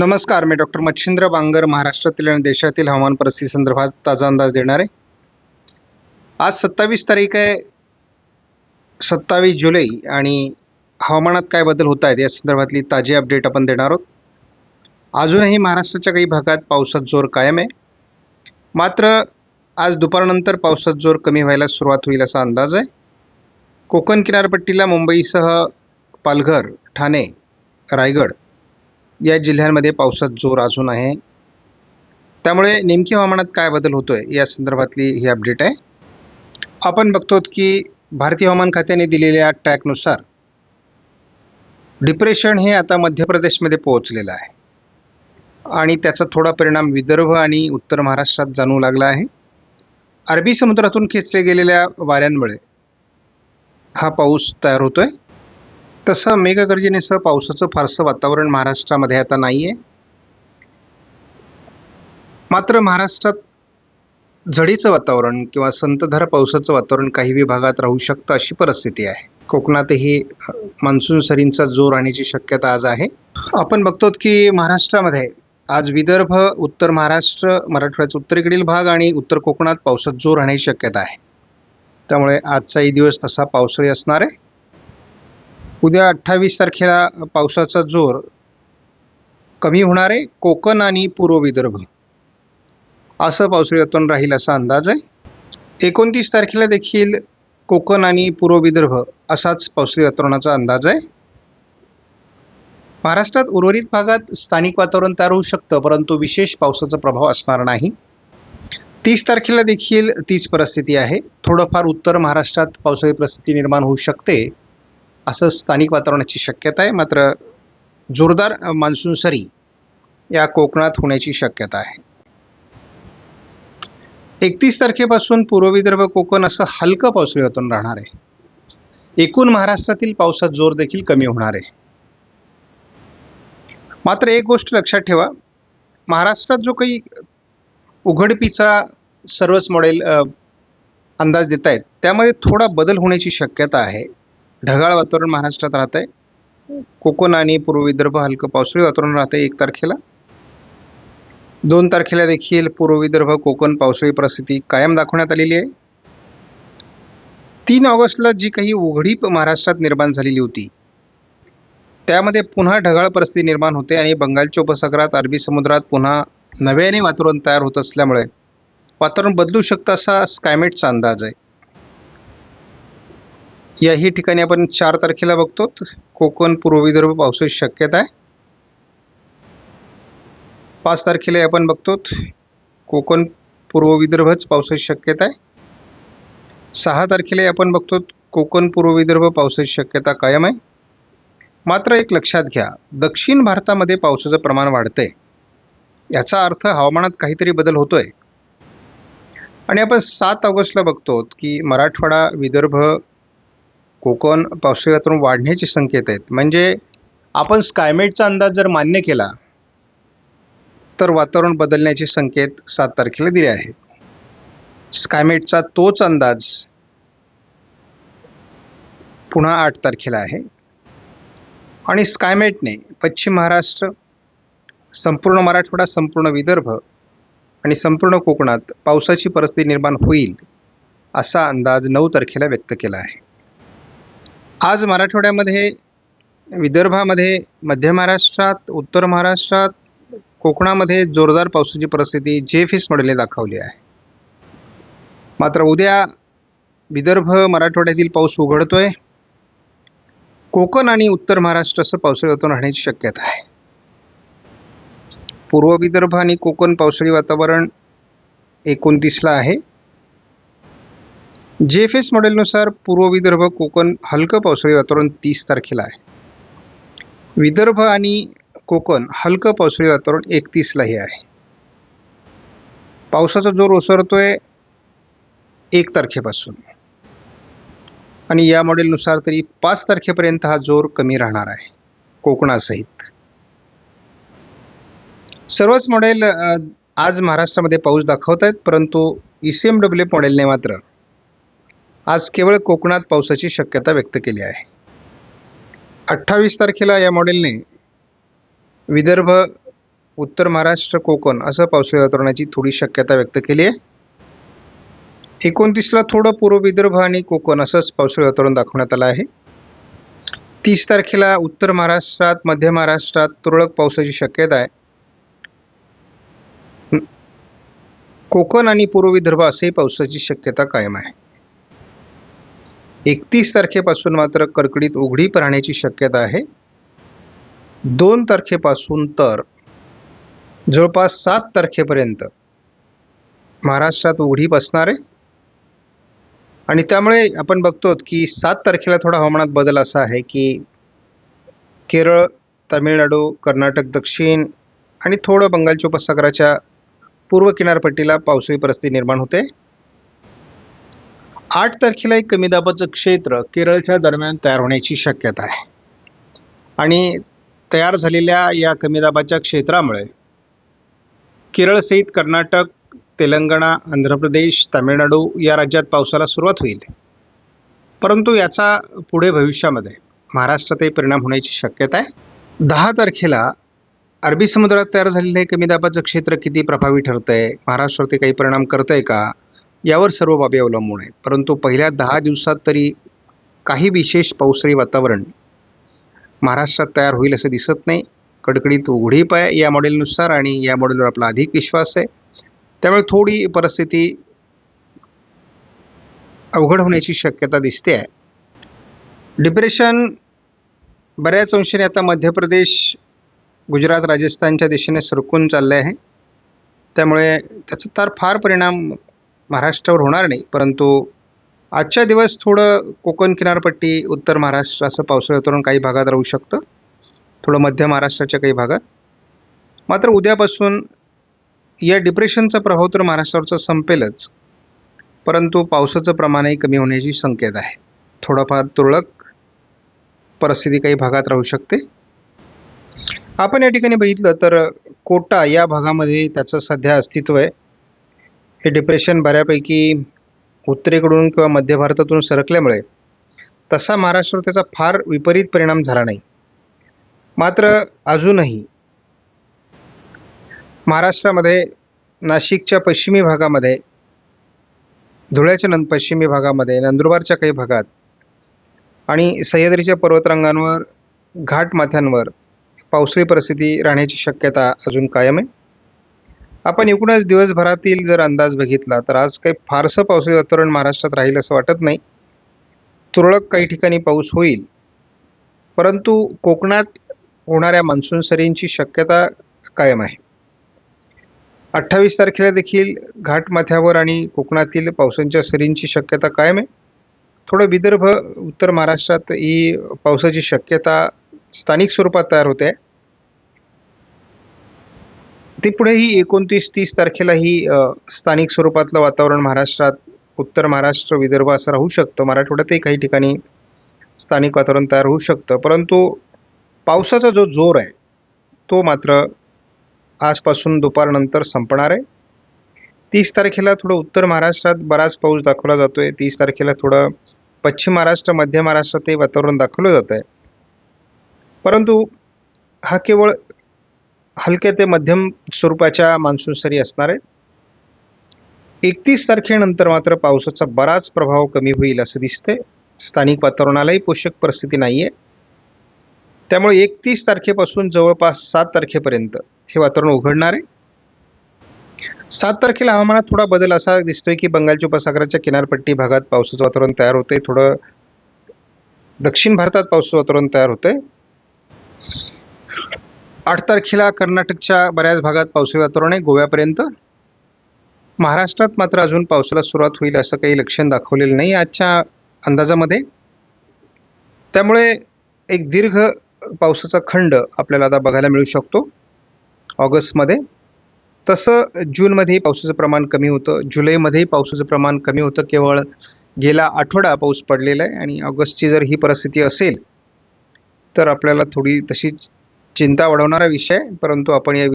नमस्कार मी डॉक्टर मच्छिंद्र बांगर महाराष्ट्रातील आणि देशातील हवामान परिस्थिती संदर्भात ताजा अंदाज देणार. आहे आज सत्तावीस तारीख आहे सत्तावीस जुलै आणि हवामानात काय बदल होत आहेत या संदर्भातली ताजी अपडेट आपण देणार आहोत. अजूनही महाराष्ट्राच्या काही भागात पावसात जोर कायम आहे. मात्र आज दुपारनंतर पावसात जोर कमी व्हायला सुरुवात होईल असा अंदाज आहे. कोकण किनारपट्टीला मुंबईसह पालघर ठाणे रायगड या जिल्ह्यांमध्ये पावसात जोर अजून आहे. त्यामुळे नेमकी हवामानात काय बदल होतोय या संदर्भातली ही अपडेट आहे. आपण बघतो की भारतीय हवामान खात्याने दिलेल्या ट्रॅकनुसार डिप्रेशन हे आता मध्य प्रदेशमध्ये पोहोचलेलं आहे. आणि त्याचा थोडा परिणाम विदर्भ आणि उत्तर महाराष्ट्रात जाणवू लागला आहे. अरबी समुद्रातून खेचले गेलेल्या वाऱ्यांमुळे हा पाऊस तयार होतोय. तसं मेघगर्जनेसह पावसाचं फारसं वातावरण महाराष्ट्रामध्ये आता नाही आहे मात्र महाराष्ट्रात झडीचं वातावरण किंवा संतधार पावसाचं वातावरण काही विभागात राहू शकतं अशी परिस्थिती आहे. कोकणातही मान्सून सरींचा जोर राहण्याची शक्यता आज आहे. आपण बघतो की महाराष्ट्रामध्ये आज विदर्भ उत्तर महाराष्ट्र मराठवाड्याचा उत्तरेकडील भाग आणि उत्तर कोकणात पावसात जोर राहण्याची शक्यता आहे. त्यामुळे आजचाही दिवस तसा पावसाळी असणार आहे. उद्या अठ्ठावीस तारखेला पावसाचा जोर कमी होणार आहे. कोकण आणि पूर्व विदर्भ. असं पावसाळी वातावरण राहील असा अंदाज आहे. एकोणतीस तारखेला देखील कोकण आणि पूर्व विदर्भ असाच पावसाळी वातावरणाचा अंदाज आहे. महाराष्ट्रात उर्वरित भागात स्थानिक वातावरण तयार होऊ शकतं परंतु विशेष पावसाचा प्रभाव असणार नाही. तीस तारखेला देखील तीच परिस्थिती आहे. थोडंफार उत्तर महाराष्ट्रात पावसाळी परिस्थिती निर्माण होऊ शकते. असं स्थानिक वातावरणाची शक्यता आहे. मात्र जोरदार मान्सून सरी या कोकणात होण्याची शक्यता आहे. एकतीस तारखेपासून पूर्व विदर्भ कोकण असं हलकं पावसाळी वातावरण राहणार आहे. एकूण महाराष्ट्रातील पावसात जोर देखील कमी होणार आहे. मात्र एक गोष्ट लक्षात ठेवा. महाराष्ट्रात जो काही उघडपीचा सर्वच मॉडेल अंदाज देत आहेत त्यामध्ये थोडा बदल होण्याची शक्यता आहे. ढगाळ वातावरण महाराष्ट्रात राहत आहे कोकण आणि पूर्व विदर्भ हलकं पावसाळी वातावरण राहतं एक तारखेला. दोन तारखेला देखील पूर्व विदर्भ कोकण पावसाळी परिस्थिती कायम दाखवण्यात आलेली आहे. तीन ऑगस्टला जी काही उघडीप महाराष्ट्रात निर्माण झालेली होती त्यामध्ये पुन्हा ढगाळ परिस्थिती निर्माण होते आणि बंगालच्या उपसागरात अरबी समुद्रात पुन्हा नव्याने वातावरण तयार होत असल्यामुळे वातावरण बदलू शकतं असा स्कायमेटचा अंदाज आहे. याही ठिकाणी आपण चार तारखेला बघतो. कोकण पूर्व विदर्भ पावसाची शक्यता आहे. पाच तारखेला आपण बघतो. कोकण पूर्व विदर्भच पावसाची शक्यता आहे. सहा तारखेला आपण बघतो. कोकण पूर्व विदर्भ पावसाची शक्यता कायम आहे. मात्र एक लक्षात घ्या दक्षिण भारतामध्ये पावसाचं प्रमाण वाढतंय. याचा अर्थ हवामानात काहीतरी बदल होतोय. आणि आपण सात ऑगस्टला बघतो की मराठवाडा विदर्भ कोकण पावसाळी वातावरण वाढण्याचे संकेत आहेत. म्हणजे आपण स्कायमेटचा अंदाज जर मान्य केला तर वातावरण बदलण्याचे संकेत सात तारखेला दिले आहेत. स्कायमेटचा तोच अंदाज पुन्हा आठ तारखेला आहे. आणि स्कायमेटने पश्चिम महाराष्ट्र संपूर्ण मराठवाडा संपूर्ण विदर्भ आणि संपूर्ण कोकणात पावसाची परिस्थिती निर्माण होईल असा अंदाज नऊ तारखेला व्यक्त केला आहे. आज मराठवाड्यामध्ये विदर्भामध्ये मध्य महाराष्ट्रात उत्तर महाराष्ट्रात कोकणामध्ये जोरदार पावसाची परिस्थिती जे फीस मॉडेलने दाखवली आहे. मात्र उद्या विदर्भ मराठवाड्यातील पाऊस उघडतोय. कोकण आणि उत्तर महाराष्ट्र असं पावसाळी वातावरण राहण्याची शक्यता आहे. पूर्व विदर्भ आणि कोकण पावसाळी वातावरण एकोणतीसला आहे. जे एफ एस मॉडेलनुसार पूर्व विदर्भ कोकण हलकं पावसाळी वातावरण तीस तारखेला आहे. विदर्भ आणि कोकण हलकं पावसाळी वातावरण एकतीसलाही आहे. पावसाचा जोर ओसरतोय एक तारखेपासून. आणि या मॉडेलनुसार तरी पाच तारखेपर्यंत हा जोर कमी राहणार आहे कोकणासहित. सर्वच मॉडेल आज महाराष्ट्रामध्ये पाऊस दाखवत आहेत परंतु ई सी एम डब्ल्यू मॉडेलने मात्र आज केवळ कोकणात पावसाची शक्यता व्यक्त केली आहे. अठ्ठावीस तारखेला या मॉडेलने विदर्भ उत्तर महाराष्ट्र कोकण असं पावसाळी वातावरणाची थोडी शक्यता व्यक्त केली आहे. एकोणतीसला थोडं पूर्व विदर्भ आणि कोकण असंच पावसाळी वातावरण दाखवण्यात आलं आहे. तीस तारखेला उत्तर महाराष्ट्रात मध्य महाराष्ट्रात तुरळक पावसाची शक्यता आहे. कोकण आणि पूर्व विदर्भ असेही पावसाची शक्यता कायम आहे. एकतीस तारखेपासून मात्र कडकडीत उघडीप राहण्याची शक्यता आहे. दोन तारखेपासून तर जवळपास सात तारखेपर्यंत महाराष्ट्रात उघडीप असणार आहे. आणि त्यामुळे आपण बघतो की सात तारखेला थोडा हवामानात बदल असा आहे की केरळ तामिळनाडू कर्नाटक दक्षिण आणि थोडं बंगालच्या उपसागराच्या पूर्व किनारपट्टीला पावसाळी परिस्थिती निर्माण होते. आठ तारखेला एक कमी दाबाचं क्षेत्र केरळच्या दरम्यान तयार होण्याची शक्यता आहे. आणि तयार झालेल्या या कमी दाबाच्या क्षेत्रामुळे केरळसहित कर्नाटक तेलंगणा आंध्र प्रदेश तामिळनाडू या राज्यात पावसाला सुरुवात होईल. परंतु याचा पुढे भविष्यामध्ये महाराष्ट्रातही परिणाम होण्याची शक्यता आहे. दहा तारखेला अरबी समुद्रात तयार झालेलं हे कमी दाबाचं क्षेत्र किती प्रभावी ठरतं आहे महाराष्ट्रावरती काही परिणाम करतं आहे का? यावर सर्व बाबी अवलंबून आहेत. परंतु पहिल्या दहा दिवसात तरी काही विशेष पावसाळी वातावरण महाराष्ट्रात तयार होईल असं दिसत नाही. कडकडीत उघडीप आहे या मॉडेलनुसार आणि या मॉडेलवर आपला अधिक विश्वास आहे. त्यामुळे थोडी परिस्थिती अवघड होण्याची शक्यता दिसते आहे. डिप्रेशन बऱ्याच अंशाने आता मध्य प्रदेश गुजरात राजस्थानच्या दिशेने सरकून चालले आहे. त्यामुळे त्याचा तर फार परिणाम महाराष्ट्रावर होणार नाही. परंतु आजच्या दिवस थोडं कोकण किनारपट्टी उत्तर महाराष्ट्र असं पावसाळी वातावरण काही भागात राहू शकतं. थोडं मध्य महाराष्ट्राच्या काही भागात. मात्र उद्यापासून या डिप्रेशनचा प्रभाव तर महाराष्ट्रावरचा संपेलच. परंतु पावसाचं प्रमाणही कमी होण्याची संकेत आहे. थोडंफार तुरळक परिस्थिती काही भागात राहू शकते. आपण या ठिकाणी बघितलं तर कोटा या भागामध्ये त्याचं सध्या अस्तित्व आहे. हे डिप्रेशन बऱ्यापैकी उत्तरेकडून किंवा मध्य भारतातून सरकल्यामुळे तसा महाराष्ट्रावर त्याचा फार विपरीत परिणाम झाला नाही. मात्र अजूनही महाराष्ट्रामध्ये नाशिकच्या पश्चिमी भागामध्ये धुळ्याच्या नं पश्चिमी भागामध्ये नंदुरबारच्या काही भागात आणि सह्याद्रीच्या पर्वतरांगांवर घाटमाथ्यांवर पावसाळी परिस्थिती राहण्याची शक्यता अजून कायम आहे. आपण एकूणच दिवसभरातील जर अंदाज बघितला तर आज काही फारसं पावसाळी वातावरण महाराष्ट्रात राहील असं वाटत नाही. तुरळक काही ठिकाणी पाऊस होईल. परंतु कोकणात होणाऱ्या मान्सून सरींची शक्यता कायम आहे. अठ्ठावीस तारखेला देखील घाटमाथ्यावर आणि कोकणातील पावसांच्या सरींची शक्यता कायम आहे. थोडं विदर्भ उत्तर महाराष्ट्रात ही पावसाची शक्यता स्थानिक स्वरूपात तयार होते. आहे ते पुढेही एकोणतीस तीस तारखेलाही स्थानिक स्वरूपातलं वातावरण महाराष्ट्रात उत्तर महाराष्ट्र विदर्भ असं राहू शकतं. मराठवाड्यातही काही ठिकाणी स्थानिक वातावरण तयार होऊ शकतं. परंतु पावसाचा जो जोर आहे तो मात्र आजपासून दुपारनंतर संपणार आहे. तीस तारखेला थोडं उत्तर महाराष्ट्रात बराच पाऊस दाखवला जातो आहे तीस तारखेला थोडं पश्चिम महाराष्ट्र मध्य महाराष्ट्रातही वातावरण दाखवलं जातं आहे परंतु हा केवळ हलक्या ते मध्यम स्वरूपाच्या मान्सून सरी असणार आहे एकतीस तारखेनंतर मात्र पावसाचा बराच प्रभाव कमी होईल असं दिसते स्थानिक वातावरणालाही पोषक परिस्थिती नाही आहे त्यामुळे एकतीस तारखेपासून जवळपास सात तारखेपर्यंत हे वातावरण उघडणार आहे. सात तारखेला हवामानात थोडा बदल असा दिसतोय की बंगालच्या उपसागराच्या किनारपट्टी भागात पावसाचं वातावरण तयार होतंय. थोडं दक्षिण भारतात पावसाचं वातावरण तयार होतंय. आठ तारखेला कर्नाटकच्या बऱ्याच भागात पावसाळी वातावरण आहे. गोव्यापर्यंत. महाराष्ट्रात मात्र अजून पावसाला सुरुवात होईल असं काही लक्षण दाखवलेलं नाही आजच्या अंदाजामध्ये. त्यामुळे एक दीर्घ पावसाचा खंड आपल्याला आता बघायला मिळू शकतो. ऑगस्टमध्ये. तसं जूनमध्येही पावसाचं प्रमाण कमी होतं. जुलैमध्येही पावसाचं प्रमाण कमी होतं. केवळ गेला आठवडा पाऊस पडलेला आहे आणि ऑगस्टची जर ही परिस्थिती असेल तर आपल्याला थोडी तशी चिंता वाढवणारा विषय परंतु आपण या